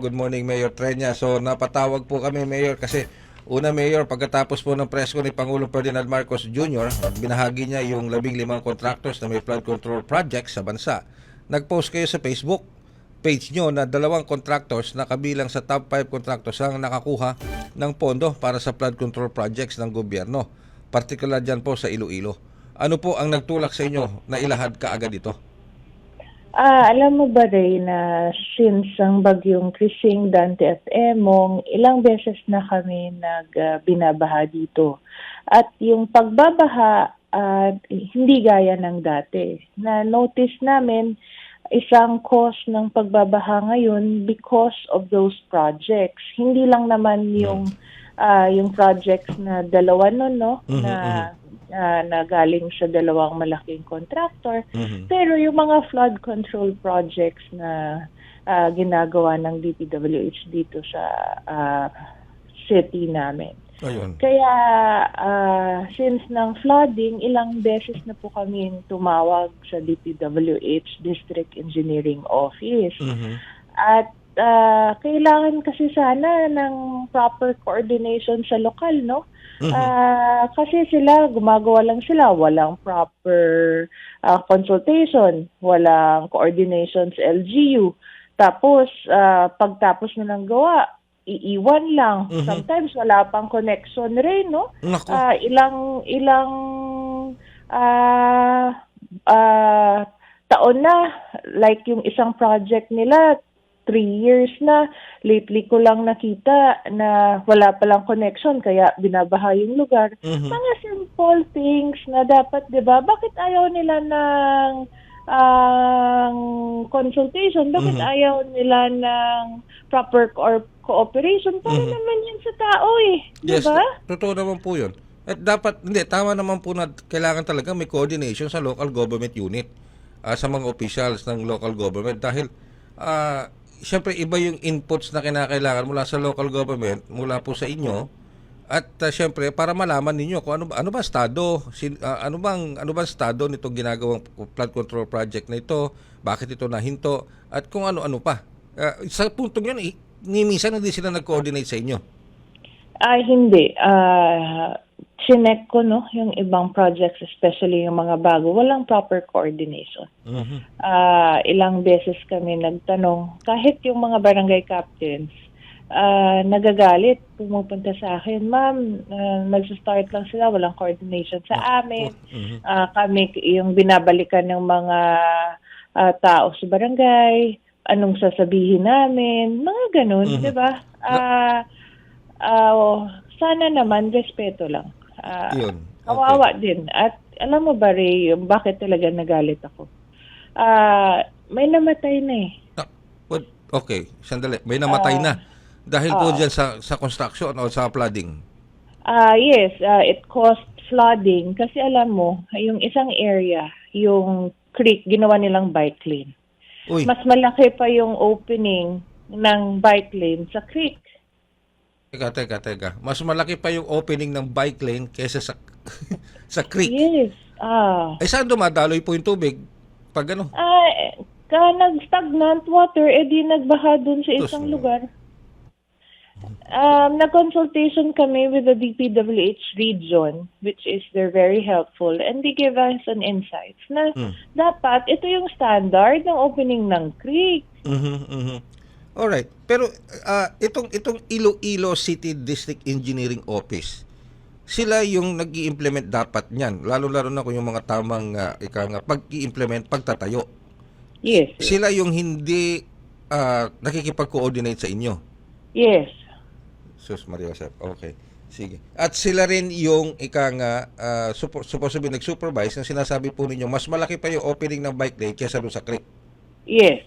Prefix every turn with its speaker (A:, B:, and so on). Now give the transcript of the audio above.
A: Good morning, Mayor Trenya. So, napatawag po kami, Mayor, kasi una, Mayor, pagkatapos po ng presko ni Pangulong Ferdinand Marcos Jr., binahagi niya yung labing limang contractors na may flood control projects sa bansa. Nag-post kayo sa Facebook page nyo na dalawang contractors na kabilang sa top 5 contractors ang nakakuha ng pondo para sa flood control projects ng gobyerno. Partikular dyan po sa Iloilo. Ano po ang nagtulak sa inyo na ilahad ka agad ito?
B: Ah, alam mo ba Ray na since ang bagyong Krising, Dante at Emong, ilang beses na kami nag ah, binabaha dito. At yung pagbabaha ah, hindi gaya ng dati. Na notice namin isang cause ng pagbabaha ngayon because of those projects. Hindi lang naman yung ah, yung projects na dalawa nun, no?
A: Mhm,
B: na na galing sa dalawang malaking contractor.
A: Mhm.
B: Pero yung mga flood control projects na ah, ginagawa ng DPWH dito sa ah, city namin.
A: Ayun.
B: Kaya ah, since ng flooding, ilang beses na po kami tumawag sa DPWH District Engineering Office.
A: Mhm.
B: At ah, kailangan kasi sana ng proper coordination sa lokal, no?
A: Mhm.
B: Ah, kasi sila, gumagawa lang sila. Walang proper ah, consultation. Walang coordination sa LGU. Tapos, ah, pagtapos na ng gawa, iiwan lang.
A: Mhm.
B: Sometimes wala pang connection rin, no?
A: Nako.
B: Ah, ilang ilang ah ah, taon na like yung isang project nila three years na lately ko lang nakita na wala palang connection kaya binabaha yung lugar
A: Mhm.
B: mga simple things na dapat 'di ba bakit ayaw nila ng ang consultation bakit
A: Mhm.
B: ayaw nila ng proper co- cooperation para
A: Mhm.
B: naman yun sa tao eh 'di
A: Yes,
B: ba
A: totoo naman po yun. At dapat, hindi, tama naman po na kailangan talaga may coordination sa local government unit ah, sa mga officials ng local government dahil ah, syempre iba yung inputs na kinakailangan mula sa local government, mula po sa inyo at ah, syempre para malaman ninyo kung ano ba ano ba estado, sin, ah, ano bang ano bang estado nitong ginagawang flood control project na ito, bakit ito nahinto at kung ano-ano pa. Ah, sa puntong yun, eh, ni minsan hindi sila nag-coordinate sa inyo.
B: Ay, hindi. Ah, chinek ko, no, yung ibang projects, especially yung mga bago, walang proper coordination.
A: Mhm.
B: Ah, ilang beses kami nagtanong, kahit yung mga barangay captains, ah, nagagalit, pumupunta sa akin, ma'am, uh, nag-start lang sila, walang coordination sa amin.
A: Mhm.
B: Ah, kami, yung binabalikan ng mga ah, tao sa barangay, anong sasabihin namin, mga ganun,
A: Mhm.
B: di ba? Ah, ah, sana naman, respeto lang. Ah,
A: Yun.
B: Kawawa din. At alam mo ba, Ray, bakit talaga nagalit ako? Ah, may namatay na eh.
A: Ah, what? Okay, sandali. May namatay na. Dahil po dyan sa, sa construction o sa flooding.
B: Ah, yes, ah, it caused flooding kasi alam mo, yung isang area, yung creek, ginawa nilang bike lane.
A: Uy,
B: Mas malaki pa yung opening ng bike lane sa creek.
A: Teka, teka, teka. Mas malaki pa yung opening ng bike lane kaysa sa sa creek.
B: Yes. Ah.
A: Ay, saan dumadaloy po yung tubig? Pag ano?
B: Ah, eh, ka nag-stagnant water, edi nagbaha dun sa isang
A: Sus.
B: lugar. Um, nag-consultation kami with the DPWH region, which is they're very helpful, and they give us an insights na
A: Hmm.
B: dapat ito yung standard ng opening ng creek.
A: Mhm, mhm. Alright. Pero ah, itong itong Iloilo City District Engineering Office, sila yung nag implement dapat niyan. Lalo-lalo na kung yung mga tamang ah, ika nga pag-i-implement, pagtatayo.
B: Yes.
A: Sila yung hindi ah, nakikipag-coordinate sa inyo.
B: Yes.
A: Sus Maria Josep. Okay. Sige. At sila rin yung ika nga uh, suppo- supposed to be nag-supervise na sinasabi po ninyo mas malaki pa yung opening ng bike lane kaysa doon sa creek.
B: Yes.